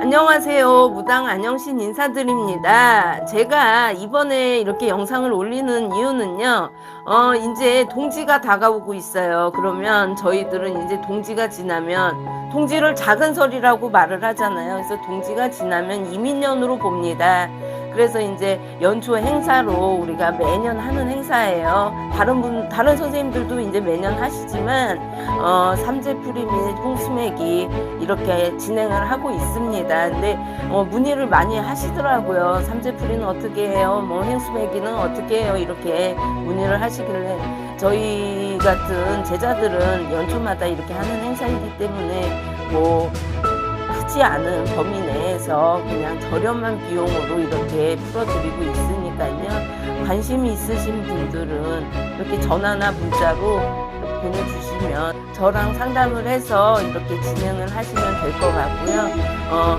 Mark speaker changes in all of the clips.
Speaker 1: 안녕하세요. 무당 안영신 인사드립니다. 제가 이번에 이렇게 영상을 올리는 이유는요, 어, 이제 동지가 다가오고 있어요. 그러면 저희들은 이제 동지가 지나면, 동지를 작은 설이라고 말을 하잖아요. 그래서 동지가 지나면 이민년으로 봅니다. 그래서 이제 연초 행사로 우리가 매년 하는 행사예요. 다른 분, 다른 선생님들도 이제 매년 하시지만, 어, 삼재풀이 및 홍수맥이 이렇게 진행을 하고 있습니다. 근데 어, 문의를 많이 하시더라고요. 삼재풀이는 어떻게 해요? 뭐 행수맥이는 어떻게 해요? 이렇게 문의를 하시길래 저희 같은 제자들은 연초마다 이렇게 하는 행사이기 때문에 뭐 크지 않은 범위 내에서 그냥 저렴한 비용으로 이렇게 풀어드리고 있으니까요. 관심이 있으신 분들은 이렇게 전화나 문자로 보내주시면 저랑 상담을 해서 이렇게 진행을 하시면 될 것 같고요. 어,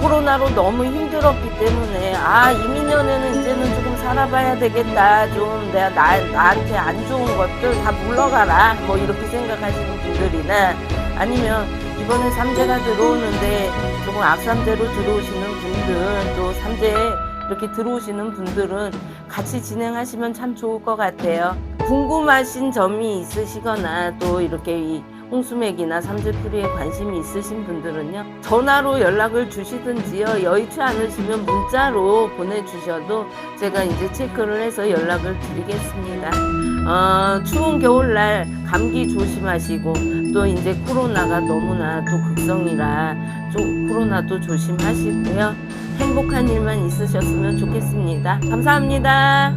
Speaker 1: 코로나로 너무 힘들었기 때문에 아 이민년에는 이제는 조금 살아봐야 되겠다 좀 내가 나, 나한테 안 좋은 것들 다 물러가라 뭐 이렇게 생각하시는 분들이나 아니면 이번에 삼재가 들어오는데 조금 악삼재로 들어오시는 분들 또 삼재 이렇게 들어오시는 분들은 같이 진행하시면 참 좋을 것 같아요. 궁금하신 점이 있으시거나 또 이렇게 이 홍수맥이나 삼재풀이에 관심이 있으신 분들은요 전화로 연락을 주시든지요 여의치 않으시면 문자로 보내주셔도 제가 이제 체크를 해서 연락을 드리겠습니다. 어, 추운 겨울날 감기 조심하시고 또 이제 코로나가 너무나 또 극성이라 좀 코로나도 조심하시고요 행복한 일만 있으셨으면 좋겠습니다. 감사합니다.